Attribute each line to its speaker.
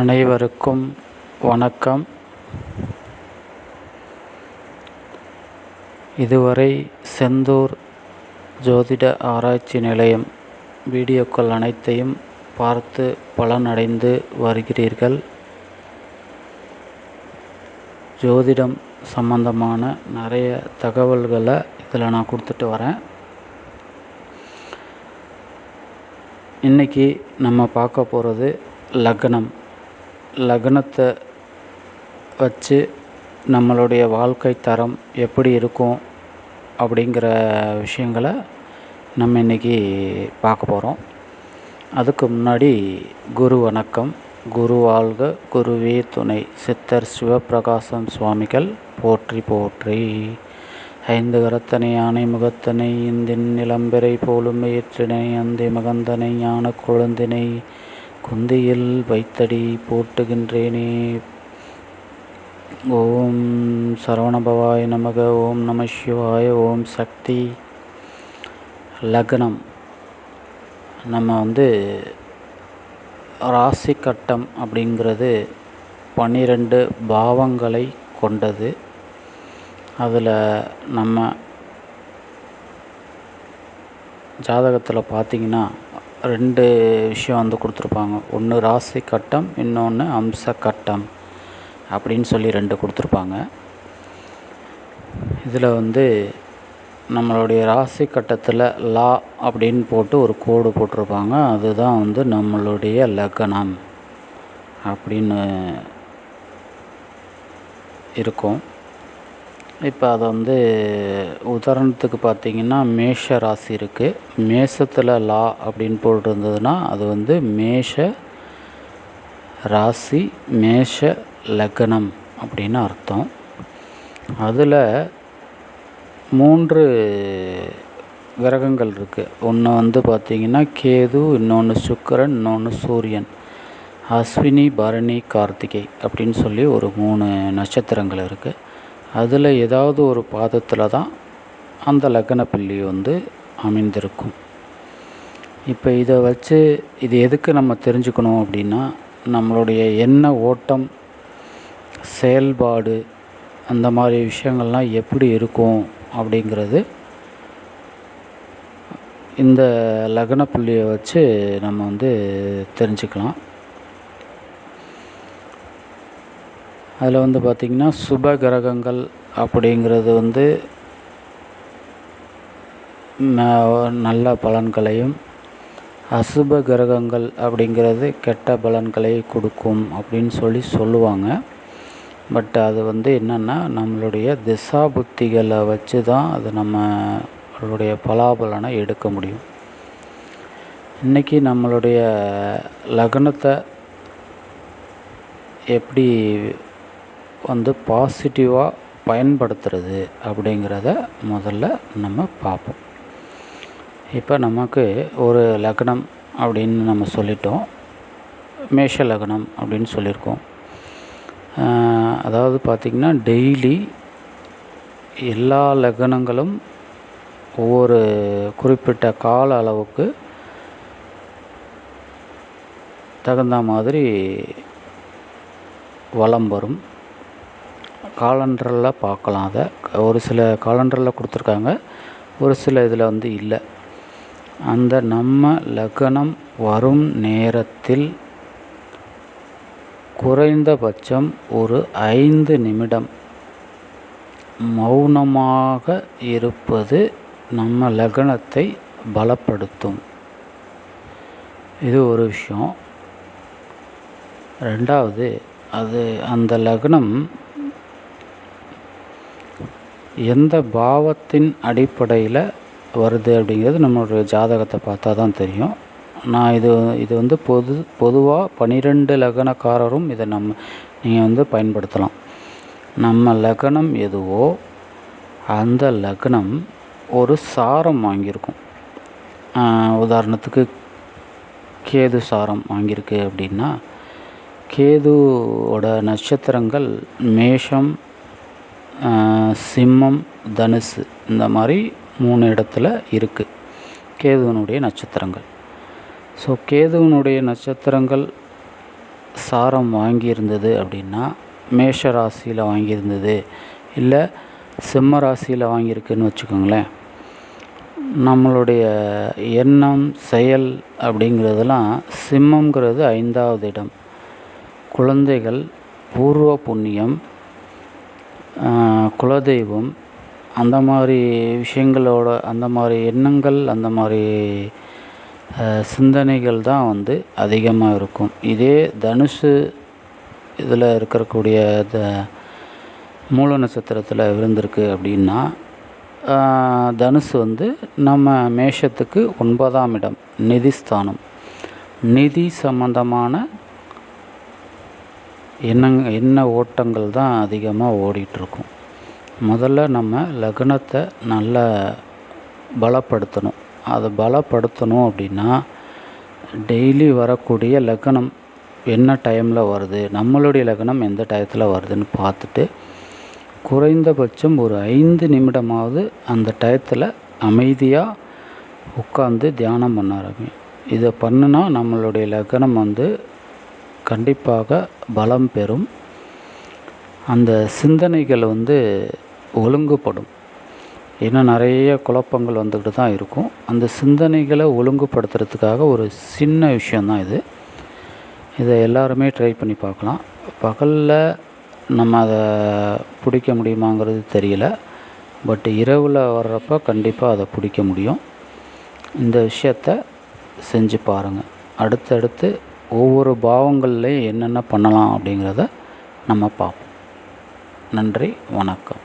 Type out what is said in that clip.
Speaker 1: அனைவருக்கும் வணக்கம். இதுவரை செந்தூர் ஜோதிட ஆராய்ச்சி நிலையம் வீடியோக்கள் அனைத்தையும் பார்த்து பலனடைந்து வருகிறீர்கள். ஜோதிடம் சம்பந்தமான நிறைய தகவல்களை இதில் நான் கொடுத்துட்டு வரேன். இன்றைக்கி நம்ம பார்க்க போகிறது லக்னம். லக்னத்தை வச்சு நம்மளுடைய வாழ்க்கை தரம் எப்படி இருக்கும் அப்படிங்கிற விஷயங்களை நம்ம இன்றைக்கி பார்க்க போகிறோம் அதுக்கு முன்னாடி குரு வணக்கம். குரு வாழ்க குருவே துணை. சித்தர் சிவப்பிரகாசம் சுவாமிகள் போற்றி போற்றி. ஐந்து கரத்தனை யானை முகத்தனை இந்தின் நிலம்பெறை போலும் ஏற்றினை அந்தி மகந்தனை ஞான குழந்தினை குந்தியில் வைத்தடி போட்டுகின்றேனே. ஓம் சரவணபவாய நமக ஓம் நம சிவாய ஓம் சக்தி. லக்னம். நம்ம வந்து ராசி கட்டம் அப்படிங்கிறது பன்னிரெண்டு பாவங்களை கொண்டது. அதில் நம்ம ஜாதகத்தில் பார்த்திங்கன்னா ரெண்டு விஷயம் வந்து கொடுத்துருப்பாங்க. ஒன்று ராசி கட்டம் இன்னொன்று அம்ச கட்டம் அப்படின்னு சொல்லி ரெண்டு கொடுத்துருப்பாங்க. இதில் வந்து நம்மளுடைய ராசி கட்டத்தில் லா அப்படின்னு போட்டு ஒரு கோடு போட்டிருப்பாங்க. அதுதான் வந்து நம்மளுடைய லக்னம் அப்படின்னு இருக்கும். இப்போ அதை வந்து உதாரணத்துக்கு பார்த்தீங்கன்னா மேஷ ராசி இருக்குது மேஷத்தில் லா அப்படின்னு போட்டிருந்ததுன்னா அது வந்து மேஷ ராசி மேஷ லக்னம் அப்படின்னு அர்த்தம். அதில் மூன்று கிரகங்கள் இருக்குது ஒன்று வந்து பார்த்திங்கன்னா கேது இன்னொன்று சுக்கரன் இன்னொன்று சூரியன். அஸ்வினி பரணி கார்த்திகை அப்படின்னு சொல்லி ஒரு மூணு நட்சத்திரங்கள் இருக்குது அதில் ஏதாவது ஒரு பாதத்தில் தான் அந்த லக்ன புள்ளி வந்து அமைந்திருக்கும். இப்போ இதை வச்சு இது எதுக்கு நம்ம தெரிஞ்சுக்கணும் அப்படின்னா நம்மளுடைய எண்ண ஓட்டம் செயல்பாடு அந்த மாதிரி விஷயங்கள்லாம் எப்படி இருக்கும் அப்படிங்கிறது இந்த லக்ன புள்ளியை வச்சு நம்ம வந்து தெரிஞ்சுக்கலாம். அதில் வந்து பார்த்திங்கன்னா சுப கிரகங்கள் அப்படிங்கிறது வந்து நல்ல பலன்களையும் அசுப கிரகங்கள் அப்படிங்கிறது கெட்ட பலன்களை கொடுக்கும் அப்படின்னு சொல்லி சொல்லுவாங்க. பட் அது வந்து என்னென்னா நம்மளுடைய திசா புத்திகளை வச்சு தான் அது நம்மளுடைய பலாபலனை எடுக்க முடியும். இன்றைக்கி நம்மளுடைய லக்னத்தை எப்படி வந்து பாசிட்டிவாக பயன்படுத்துறது அப்படிங்கிறத முதல்ல நம்ம பார்ப்போம். இப்போ நமக்கு ஒரு லக்னம் அப்படின்னு நம்ம சொல்லிட்டோம். மேஷ லக்னம் அப்படின்னு சொல்லியிருக்கோம். அதாவது பார்த்திங்கன்னா டெய்லி எல்லா லக்னங்களும் ஒவ்வொரு குறிப்பிட்ட கால அளவுக்கு தகுந்த மாதிரி வளம் வரும். காலண்டரில் பார்க்கலாம் அதை. ஒரு சில காலண்டரில் கொடுத்துருக்காங்க. ஒரு சில இதில் வந்து இல்லை. அந்த நம்ம லக்னம் வரும் நேரத்தில் குறைந்தபட்சம் ஒரு ஐந்து நிமிடம் மௌனமாக இருப்பது நம்ம லக்னத்தை பலப்படுத்தும். இது ஒரு விஷயம். ரெண்டாவது அது அந்த லக்னம் எந்த பாவத்தின் அடிப்படையில் வருது அப்படிங்கிறது நம்மளுடைய ஜாதகத்தை பார்த்தா தான் தெரியும். நான் இது இது வந்து பொது பொதுவாக பன்னிரெண்டு லக்னக்காரரும் இதை நம்ம நீங்கள் வந்து பயன்படுத்தலாம். நம்ம லக்னம் எதுவோ அந்த லக்னம் ஒரு சாரம் வாங்கியிருக்கும். உதாரணத்துக்கு கேது சாரம் வாங்கியிருக்கு அப்படின்னா கேதுவோட நட்சத்திரங்கள் மேஷம் சிம்மம் தனுசு இந்த மாதிரி மூணு இடத்துல இருக்குது கேதுவனுடைய நட்சத்திரங்கள். ஸோ கேதுவனுடைய நட்சத்திரங்கள் சாரம் வாங்கியிருந்தது அப்படின்னா மேஷ ராசியில் வாங்கியிருந்தது. இல்லை சிம்ம ராசியில் வாங்கியிருக்குன்னு வச்சுக்கோங்களேன். நம்மளுடைய எண்ணம் செயல் அப்படிங்கிறதெல்லாம் சிம்மங்கிறது ஐந்தாவது இடம். குழந்தைகள் பூர்வ புண்ணியம் குலதெய்வம் அந்த மாதிரி விஷயங்களோட அந்த மாதிரி எண்ணங்கள் அந்த மாதிரி சிந்தனைகள் தான் வந்து அதிகமாக இருக்கும். இதே தனுசு இதில் இருக்கக்கூடிய த மூல நட்சத்திரத்தில் விழுந்திருக்கு அப்படின்னா தனுசு வந்து நம்ம மேஷத்துக்கு ஒன்பதாம் இடம் நிதிஸ்தானம். நிதி சம்பந்தமான எண்ணங் எண்ண ஓட்டங்கள் தான் அதிகமாக ஓடிட்டுருக்கும். முதல்ல நம்ம லக்னத்தை நல்லா பலப்படுத்தணும். அதை பலப்படுத்தணும் அப்படின்னா டெய்லி வரக்கூடிய லக்னம் என்ன டைமில் வருது நம்மளுடைய லக்னம் எந்த டயத்தில் வருதுன்னு பார்த்துட்டு குறைந்தபட்சம் ஒரு ஐந்து நிமிடமாவது அந்த டயத்தில் அமைதியாக உட்காந்து தியானம் பண்ண ஆரம்பி இதை பண்ணுனா நம்மளுடைய லக்னம் வந்து கண்டிப்பாக பலம் பெறும். அந்த சிந்தனைகள் வந்து ஒழுங்குபடும். ஏன்னா நிறைய குழப்பங்கள் வந்துக்கிட்டு தான் இருக்கும். அந்த சிந்தனைகளை ஒழுங்குபடுத்துறதுக்காக ஒரு சின்ன விஷயந்தான் இது. இதை எல்லாருமே ட்ரை பண்ணி பார்க்கலாம். பகலில் நம்ம அதை பிடிக்க முடியுமாங்கிறது தெரியல. பட் இரவில் வர்றப்ப கண்டிப்பாக அதை பிடிக்க முடியும். இந்த விஷயத்த செஞ்சு பாருங்கள் அடுத்தடுத்து ஒவ்வொரு பாவங்கள்லேயும் என்னென்ன பண்ணலாம் அப்படிங்கிறத நம்ம பார்ப்போம். நன்றி வணக்கம்.